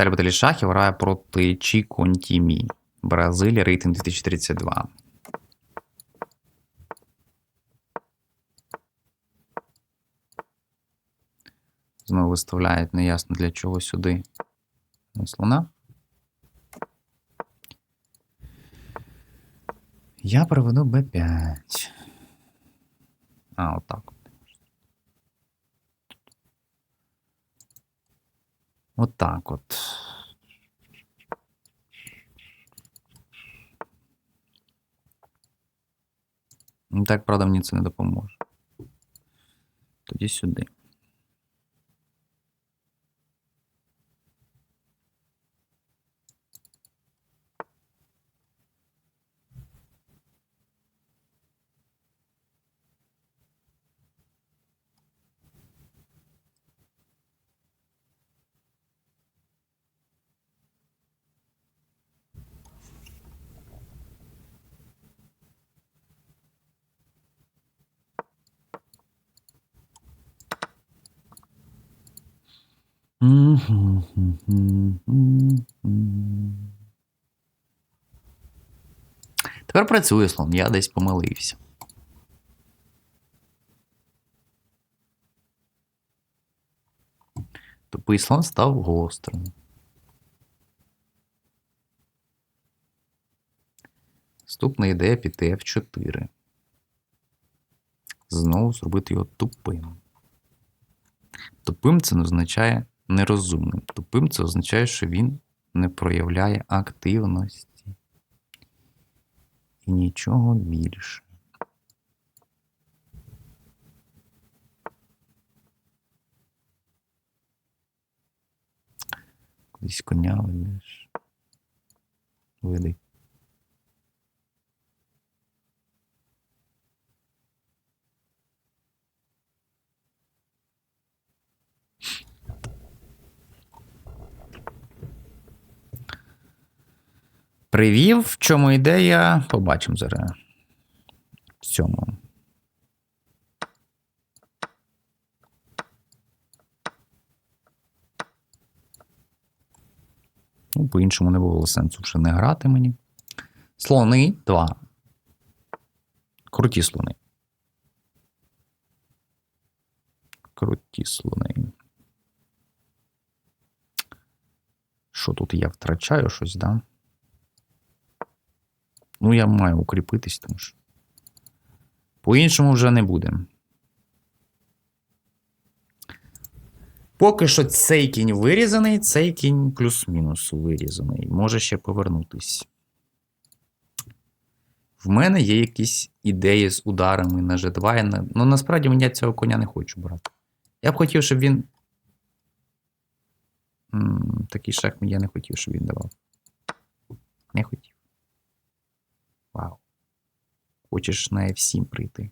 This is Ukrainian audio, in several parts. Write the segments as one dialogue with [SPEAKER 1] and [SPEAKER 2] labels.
[SPEAKER 1] Віталій Баталій Шахів грає проти Чіконтімі. Бразилія, рейтинг 2032. Знову виставляють неясно для чого сюди слона. Я проведу b5. А, отак от. Отак от. Ну, Так, правда, мені це не допоможе. Тоді сюди. Тепер працює слон, я десь помилився. Тупий слон став гострим. Наступна ідея піти F4. Знову зробити його тупим. Тупим це не означає нерозумним. Тупим це означає, що він не проявляє активності. І нічого більше. Кудись коня ведеш. Веди. Привів, в чому ідея, побачимо зараз. В цьому. Ну, по-іншому не було сенсу вже не грати мені. Слони 2. Круті слони. Круті слони. Що тут я втрачаю щось, да? Ну, я маю укріпитись, тому що. По-іншому вже не буде. Поки що цей кінь вирізаний, цей кінь плюс-мінус вирізаний. Може ще повернутись. В мене є якісь ідеї з ударами на G2. На... Ну, насправді мені цього коня не хочу брати. Я б хотів, щоб він. М, Такий шах я не хотів, щоб він давав. Не хотів. Вау. Хочеш на F7 прийти.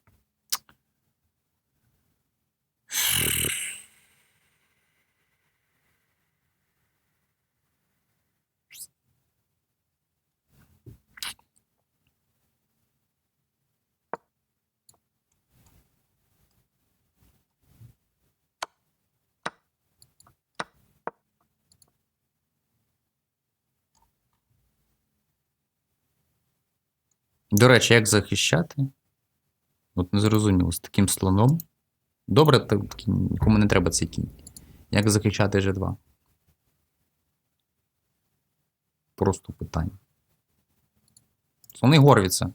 [SPEAKER 1] До речі, як захищати? От не зрозуміло, з таким слоном. Добре, нікому не треба цей кінь. Як захищати G2? Просто питання. Слони горвіться.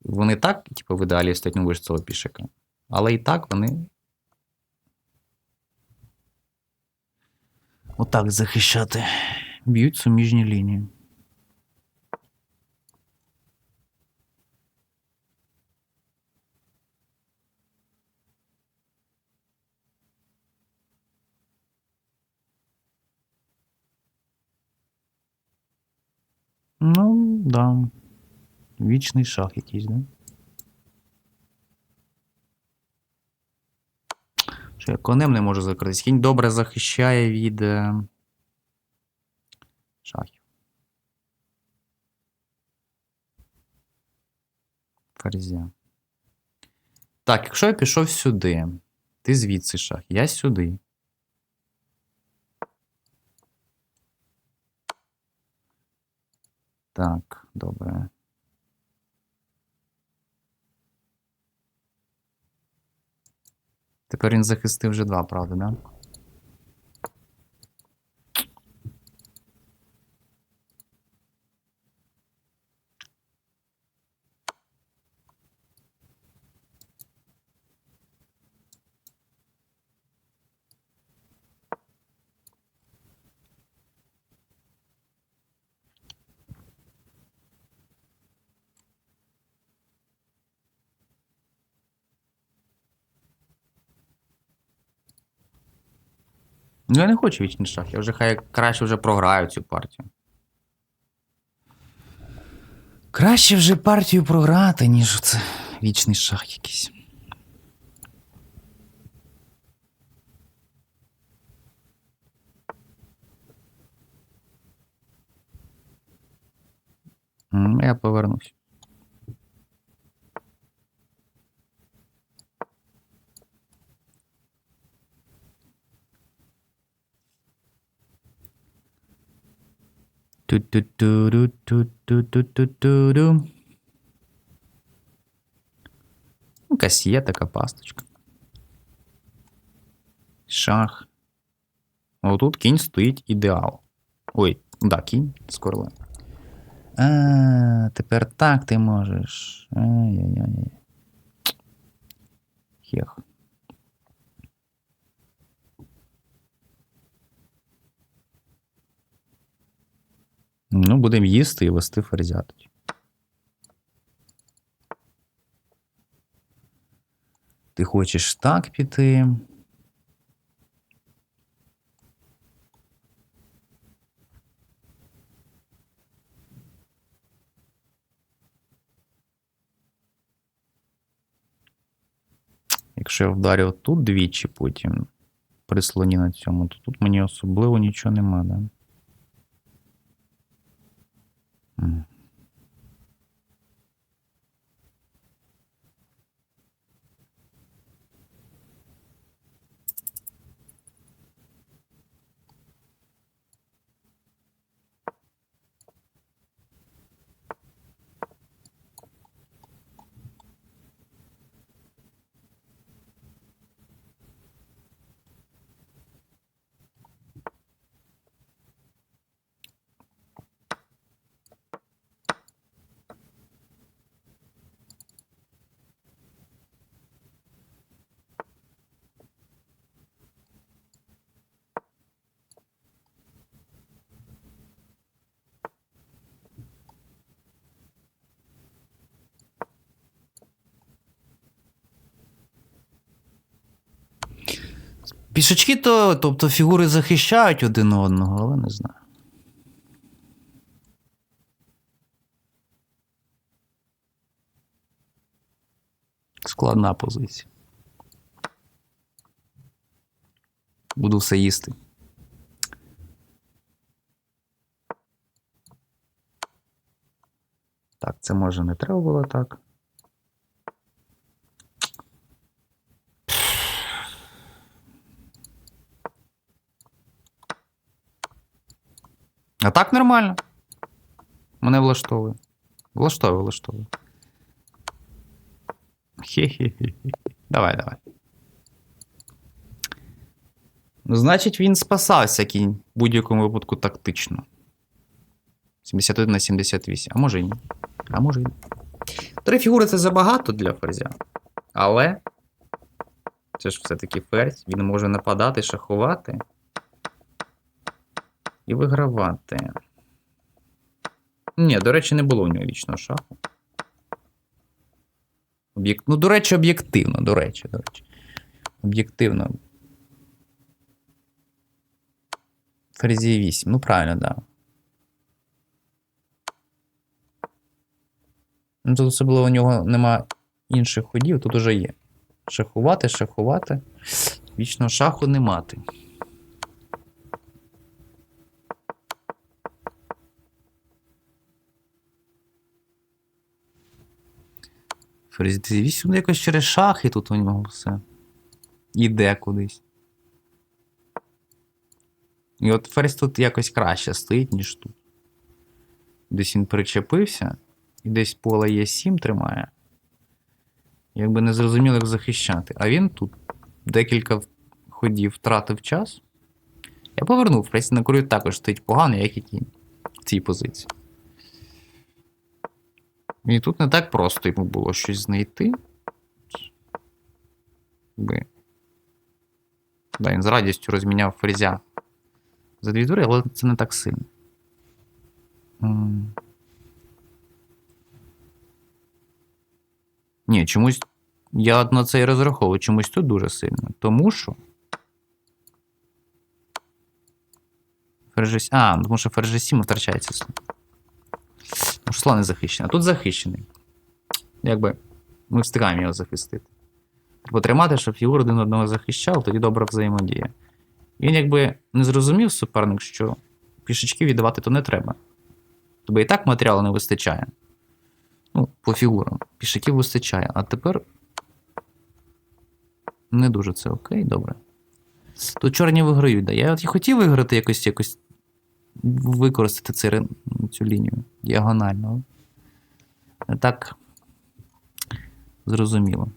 [SPEAKER 1] Вони так, типу, в ідеалі стоять вище цього пішика. Але і так вони. Отак захищати. Б'ють суміжні лінії. Ну, да. Вічний шах якийсь, да? Що я конем не можу закритись. Кінь добре захищає від е, шахів. Ферзя. Так, якщо я пішов сюди, ти звідси шах, я сюди. Так, добре. Тепер він захистив вже два, правда, да? Ну, я не хочу вічний шах. Я вже хай краще вже програю цю партію. Краще вже партію програти, ніж це вічний шах якийсь. Я повернусь. Ну, Якась є така пасточка. Шах. Отут кінь стоїть ідеал. Ой, да, кінь з королем. А, тепер так ти можеш. Ай-яй-яй. Хех. Ну, будемо їсти і вести ферзя. Ти хочеш так піти. Якщо я вдарю тут двічі потім при слоні на цьому, то тут мені особливо нічого нема, да? М. Пішачки то, тобто фігури захищають один одного, але не знаю. Складна позиція. Буду все їсти. Так, це може не треба було так. А так нормально. Мене влаштовує. Влаштовує, влаштовує. Хе-хе-хе. Давай, давай. Значить, він спасався кінь в будь-якому випадку тактично. 71 на 78. А може і ні. А може і ні. Три фігури це забагато для ферзя. Але. Це ж все-таки ферзь. Він може нападати, шахувати. І вигравати. Ні, до речі, не було у нього вічного шаху. Об'єк... Ну, до речі, об'єктивно, до речі, до речі. Об'єктивно. Ферзі 8. Ну, правильно, так. Да. Ну, тут особливо у нього нема інших ходів, тут уже є. Шахувати, шахувати. Вічного шаху не мати. D8, ну якось через шахи тут у нього все. Іде кудись. І от ферзь тут якось краще стоїть, ніж тут. Десь він причепився, і десь поле Е7 тримає. Якби не зрозуміло, як захищати. А він тут декілька ходів втратив час. Я повернув, Фрейсі на королю також стоїть погано, як і кінь в цій позиції. І тут не так просто йому було щось знайти. Би. Да, він з радістю розміняв фрезя за дві тури, але це не так сильно. Ні, чомусь. Я на це і розраховую, чомусь тут дуже сильно. Тому що. Ферзь... А, тому що ферзь 7 втрачається слон не захищений. А тут захищений. Якби ми встигаємо його захистити. Треба тримати, щоб фігур один одного захищав, тоді добра взаємодія. Він якби не зрозумів суперник, що пішечки віддавати то не треба. Тобі і так матеріалу не вистачає. Ну, по фігурам. Пішаків вистачає. А тепер. Не дуже це окей, добре. Тут чорні виграють, да. Я от і хотів виграти якось якось використати рин- цю лінію діагонально. Так зрозуміло.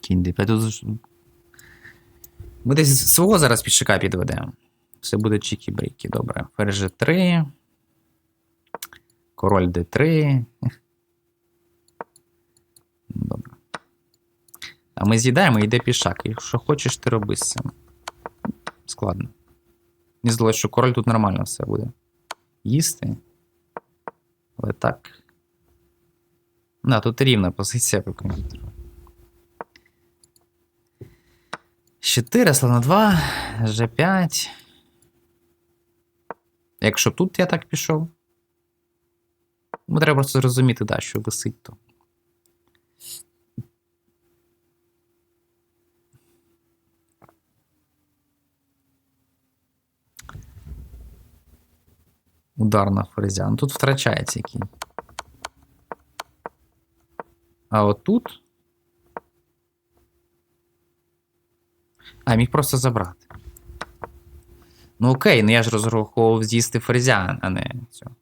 [SPEAKER 1] Кінь d5. Тут Ми десь свого зараз пішака підведемо. Все буде чікі-бріки, добре. Ферзь 3. Король d3. Добре. А ми з'їдаємо, і йде пішак. І що хочеш, ти роби з цим. Складно. Мені здалося, що король тут нормально все буде. Їсти. Але так. Да, тут рівна позиція по комп'ютеру. 4, слона 2, G5. Якщо тут я так пішов. Ну, треба просто зрозуміти, да, що висить то. Удар на ферзя. Ну тут втрачається кінь. А отут. А, міг просто забрати. Ну окей, ну я ж розраховував з'їсти ферзя, а не цього.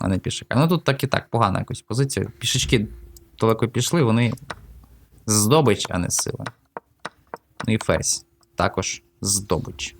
[SPEAKER 1] А не пішака. Ну тут так і так, погана якась позиція. Пішечки далеко пішли, вони здобич, а не сила. Ну і ферзь. Також здобич.